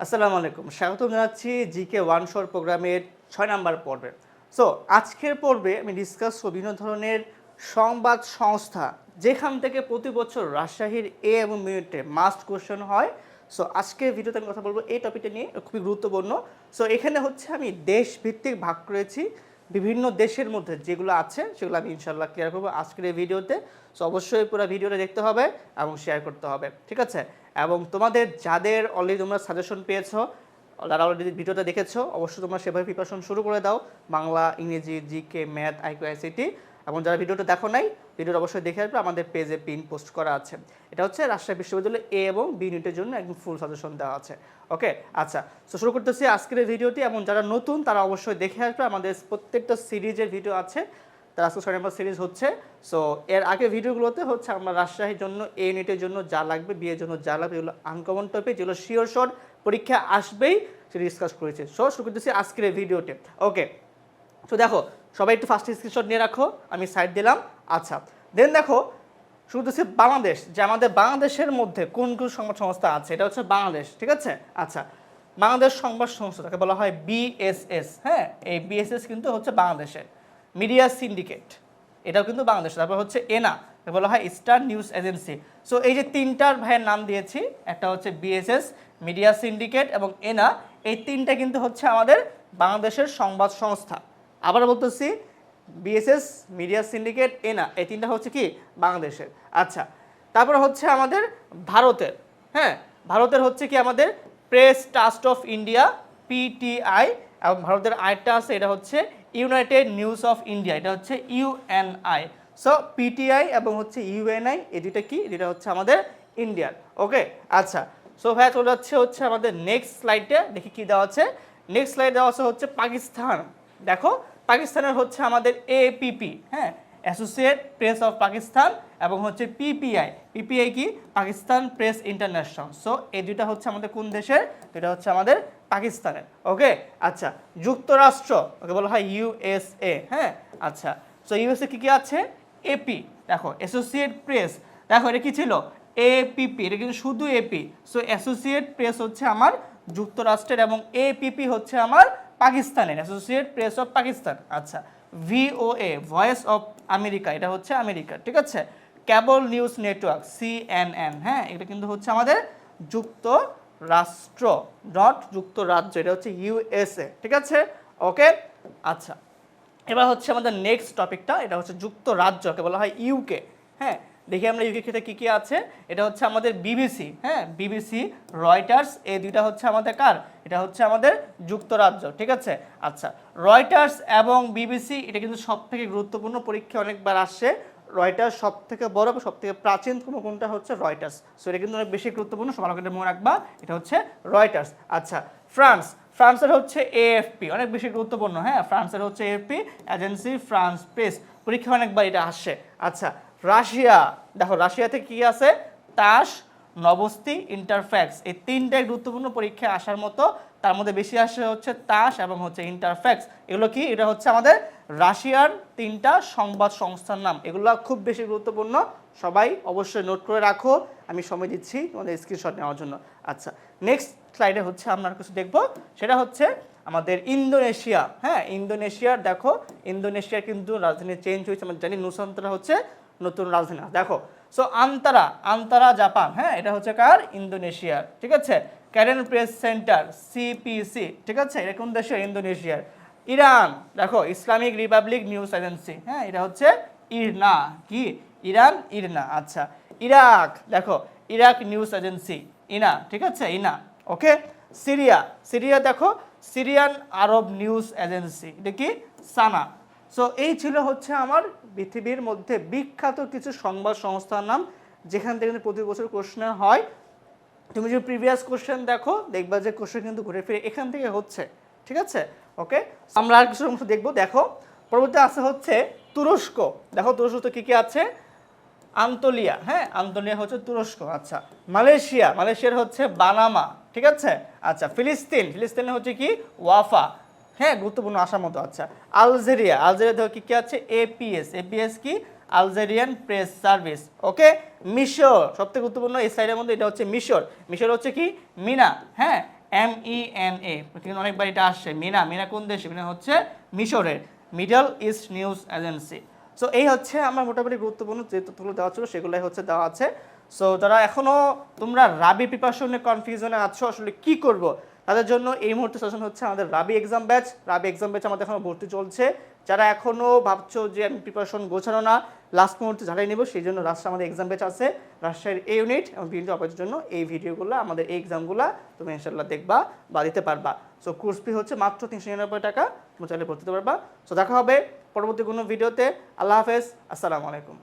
আসসালামু আলাইকুম। স্বাগতম জানাচ্ছি জিকে ওয়ান শোর প্রোগ্রামের ছয় নাম্বার পর্বে। সো আজকের পর্বে আমি ডিসকাস বিভিন্ন ধরনের সংবাদ সংস্থা, যেখান থেকে প্রতি বছর রাজশাহীর এ এবং মিনিটে মাস্ট কোশ্চেন হয়। সো আজকের ভিডিওতে আমি কথা বলব এই টপিকটা নিয়ে, খুবই গুরুত্বপূর্ণ। সো এখানে হচ্ছে আমি দেশভিত্তিক ভাগ করেছি। বিভিন্ন দেশের মধ্যে যেগুলো আছে, সেগুলো আমি ইনশাল্লাহ ক্লিয়ার করব আজকের এই ভিডিওতে। সো অবশ্যই পুরো ভিডিওটা দেখতে হবে এবং শেয়ার করতে হবে, ঠিক আছে? এবং তোমাদের যাদের অলরেডি তোমরা সাজেশন পেয়েছ, যারা অলরেডি ভিডিওটা দেখেছ, অবশ্যই তোমরা সেভাবে প্রিপারেশন শুরু করে দাও। বাংলা, ইংরেজি জিকে ম্যাথ আইকিউ আইসিটি এবং যারা ভিডিওটা দেখো নাই, ভিডিওটা অবশ্যই দেখে আসবে, আমাদের পেজে পিন পোস্ট করা আছে। এটা হচ্ছে রাজশাহী বিশ্ববিদ্যালয় এ এবং বি ইউনিটের জন্য একদম ফুল সাজেশন দেওয়া আছে। ওকে আচ্ছা তো শুরু করতেছি আজকের ভিডিওটি, এবং যারা নতুন, তারা অবশ্যই দেখে আসবে, আমাদের প্রত্যেকটা সিরিজের ভিডিও আছে। তার আজকে ছয় নম্বর সিরিজ হচ্ছে সো এর আগে ভিডিওগুলোতে হচ্ছে আমরা রাজশাহীর জন্য এ ইউনিটের জন্য যা লাগবে বিয়ের জন্য যা লাগবে, এগুলো আনকমন টপিক যেগুলো শিওর শর্ট পরীক্ষা আসবেই, সেটা ডিসকাস করেছে। সো শুরু করতেছি আজকের এই ভিডিওতে। ওকে তো দেখো সবাই একটু ফার্স্ট স্ক্রিনশট নিয়ে রাখো, আমি সাইড দিলাম। আচ্ছা দেন দেখো, শুরু করতেছি বাংলাদেশ, যে আমাদের বাংলাদেশের মধ্যে কোন কোন সংবাদ সংস্থা আছে, এটা হচ্ছে বাংলাদেশ, ঠিক আছে? আচ্ছা বাংলাদেশ সংবাদ সংস্থা, তাকে বলা হয় বিএসএস হ্যাঁ? এই বিএসএস কিন্তু হচ্ছে বাংলাদেশের মিডিয়া সিন্ডিকেট এটাও কিন্তু বাংলাদেশ, তারপর হচ্ছে এনা বলা হয় স্টার নিউজ এজেন্সি সো এই যে তিনটার ভাইয়ের নাম দিয়েছি, একটা হচ্ছে বিএসএস মিডিয়া সিন্ডিকেট এবং এনা, এই তিনটা কিন্তু হচ্ছে আমাদের বাংলাদেশের সংবাদ সংস্থা। আবার বলতেছি বিএসএস মিডিয়া সিন্ডিকেট এনা এই তিনটা হচ্ছে কি? বাংলাদেশের। আচ্ছা তারপর হচ্ছে আমাদের ভারতের হ্যাঁ? ভারতের হচ্ছে কি আমাদের press trust of India PTI এবং ভারতের আরেকটা আছে, এটা হচ্ছে ইউনাইটেড নিউজ অফ ইন্ডিয়া এটা হচ্ছে ইউএনআই সো পিটিআই এবং হচ্ছে ইউএনআই এই দুইটা কি? এটা হচ্ছে আমাদের ইন্ডিয়ার ওকে আচ্ছা। সো ভাইয়া, চলে যাচ্ছে হচ্ছে আমাদের নেক্সট স্লাইডে দেখি কি দেওয়া আছে। নেক্সট স্লাইড দেওয়া আছে হচ্ছে পাকিস্তান। দেখো পাকিস্তানের হচ্ছে আমাদের এপিপি হ্যাঁ? অ্যাসোসিয়েট প্রেস অফ পাকিস্তান এবং হচ্ছে পিপিআই পিপিআই কি? পাকিস্তান প্রেস ইন্টারন্যাশনাল সো এই দুইটা হচ্ছে আমাদের কোন দেশের? এটা হচ্ছে আমাদের পাকিস্তানের। ওকে আচ্ছা যুক্তরাষ্ট্র, ওকে বলা হয় ইউএসএ হ্যাঁ? আচ্ছা সো ইউএসএ কী কী আছে? এপি দেখো অ্যাসোসিয়েট প্রেস দেখো, এটা কি ছিল? এপিপি এটা কিন্তু শুধু এপি সো অ্যাসোসিয়েট প্রেস হচ্ছে আমার যুক্তরাষ্ট্রের এবং এপিপি হচ্ছে আমার পাকিস্তানের অ্যাসোসিয়েট প্রেস অফ পাকিস্তান আচ্ছা ভিওএ ভয়েস অফ আমেরিকা এটা হচ্ছে আমেরিকা, ঠিক আছে? কেবল নিউজ নেটওয়ার্ক সিএনএন হ্যাঁ? এটা কিন্তু হচ্ছে আমাদের যুক্ত রাষ্ট্র নট যুক্তরাজ্য, এটা হচ্ছে ইউএসএ ঠিক আছে? ওকে? আচ্ছা এবার হচ্ছে আমাদের নেক্সট টপিকটা এটা হচ্ছে যুক্তরাজ্যকে বলা হয় ইউকে হ্যাঁ? দেখি আমরা ইউকে ক্ষেত্রে কী কী আছে। এটা হচ্ছে আমাদের বিবিসি হ্যাঁ? বিবিসি রয়টার্স এই দুইটা হচ্ছে আমাদের কার? এটা হচ্ছে আমাদের যুক্তরাজ্য, ঠিক আছে? আচ্ছা রয়টার্স এবং বিবিসি এটা কিন্তু সব থেকে গুরুত্বপূর্ণ পরীক্ষা অনেকবার আসছে রয়টার্স সব থেকে বড় সব থেকে প্রাচীনতম কোনটা হচ্ছে রয়টার্স সো এটা কিন্তু অনেক বেশি গুরুত্বপূর্ণ সবার মনে রাখবা, এটা হচ্ছে রয়টার্স আচ্ছা ফ্রান্স, ফ্রান্সের হচ্ছে এএফপি অনেক বেশি গুরুত্বপূর্ণ হ্যাঁ? ফ্রান্সের হচ্ছে এএফপি এজেন্সি ফ্রান্স প্রেস পরীক্ষা অনেকবার এটা আসছে আচ্ছা রাশিয়া, দেখো রাশিয়াতে কি আছে? তাস নবস্তি ইন্টারফ্যাক্স এই তিনটাই গুরুত্বপূর্ণ পরীক্ষায় আসার মতো তার মধ্যে বেশি আসে হচ্ছে তাস এবং হচ্ছে ইন্টারফ্যাক্স এগুলো কি? এটা হচ্ছে আমাদের রাশিয়ার তিনটা সংবাদ সংস্থার নাম। এগুলো খুব বেশি গুরুত্বপূর্ণ। সবাই অবশ্যই নোট করে রাখো। আমি সময় দিচ্ছি তোমাদের স্ক্রিনশট নেওয়ার জন্য। আচ্ছা নেক্সট স্লাইডে হচ্ছে আমরা কিছু দেখব। সেটা হচ্ছে আমাদের ইন্দোনেশিয়া। হ্যাঁ ইন্দোনেশিয়ার দেখো, ইন্দোনেশিয়ার কিন্তু রাজধানী চেঞ্জ হয়েছে। আমরা জানি নুসান্তরা হচ্ছে নতুন রাজধানী দেখো সো আন্তারা আন্তারা জাপান হ্যাঁ এটা হচ্ছে কার? ইন্দোনেশিয়ার ঠিক আছে? ক্যারেন প্রেস সেন্টার সিপিসি ঠিক আছে? এটা কোন দেশে ইন্দোনেশিয়ার ইরান, দেখো ইসলামিক রিপাবলিক নিউজ এজেন্সি হ্যাঁ এটা হচ্ছে ইরনা, কি? ইরান, ইরনা আচ্ছা। ইরাক, দেখো, ইরাক নিউজ এজেন্সি ইনা, ঠিক আছে? INA, okay? সিরিয়া সিরিয়া, দেখো, সিরিয়ান আরব নিউজ এজেন্সি এটা কি? সানা। সো এই ছিল হচ্ছে আমার পৃথিবীর মধ্যে বিখ্যাত কিছু সংবাদ সংস্থার নাম, যেখান থেকে প্রতি বছর কোশ্চেন হয়। তুমি যদি প্রিভিয়াস কোশ্চেন দেখো, দেখবা যে কোশ্চেন কিন্তু ঘুরে ফিরে এখান থেকে হচ্ছে, ঠিক আছে? ওকে আমরা আর কিছু অংশ দেখব, দেখো। পরবর্তী আছে হচ্ছে তুরস্ক। দেখো তুরস্ক তো কী কী আছে? আন্তলিয়া হ্যাঁ? আন্তলিয়া হচ্ছে তুরস্ক আচ্ছা। মালয়েশিয়া, মালয়েশিয়ার হচ্ছে বানামা, ঠিক আছে? আচ্ছা ফিলিস্তিন, ফিলিস্তিনে হচ্ছে কি? ওয়াফা। হ্যাঁ গুরুত্বপূর্ণ আসার মতো আচ্ছা আলজেরিয়া আলজেরিয়া দেখো কি কি আছে? এপিএস এপিএস কি? আলজেরিয়ান প্রেস সার্ভিস ওকে মিশর, সবথেকে গুরুত্বপূর্ণ এই সাইডের মধ্যে এটা হচ্ছে মিশর। মিশর হচ্ছে কি? মিনা হ্যাঁ? এম ই এন এ কিন্তু অনেকবার এটা আসছে, মিনা। মিনা কোন দেশে? মিনা হচ্ছে মিশরের middle east news agency so এই হচ্ছে আমার মোটামুটি গুরুত্বপূর্ণ যে তথ্যগুলো দেওয়া ছিল, সেগুলোই হচ্ছে দেওয়া আছে। সো যারা এখনও তোমরা রাবি প্রিপারেশনে কনফিউশনে আছো, আসলে কি করব? তাদের জন্য এই মুহূর্তে সেশন হচ্ছে আমাদের Rabi exam batch Rabi exam batch আমাদের এখনও ভর্তি চলছে। যারা এখনও ভাবছ যে আমি প্রিপারেশন গোছানো না লাস্ট মুহূর্তে ঝাড়াই নেব, সেই জন্য রাষ্ট্রে আমাদের এক্সাম ব্যাচ আছে, রাজশাহীর এই ইউনিট এবং ভিডিও অপারের জন্য এই ভিডিওগুলো আমাদের এই এক্সামগুলো তুমি ইনশাল্লাহ দেখবা বা দিতে পারবা। সো কোর্স ফি হচ্ছে মাত্র তিনশো নিরানব্বই টাকা তুমি চাইলে ভর্তি পারবা। সো দেখা হবে পরবর্তী কোনো ভিডিওতে আল্লাহ হাফেজ, আসসালামু আলাইকুম।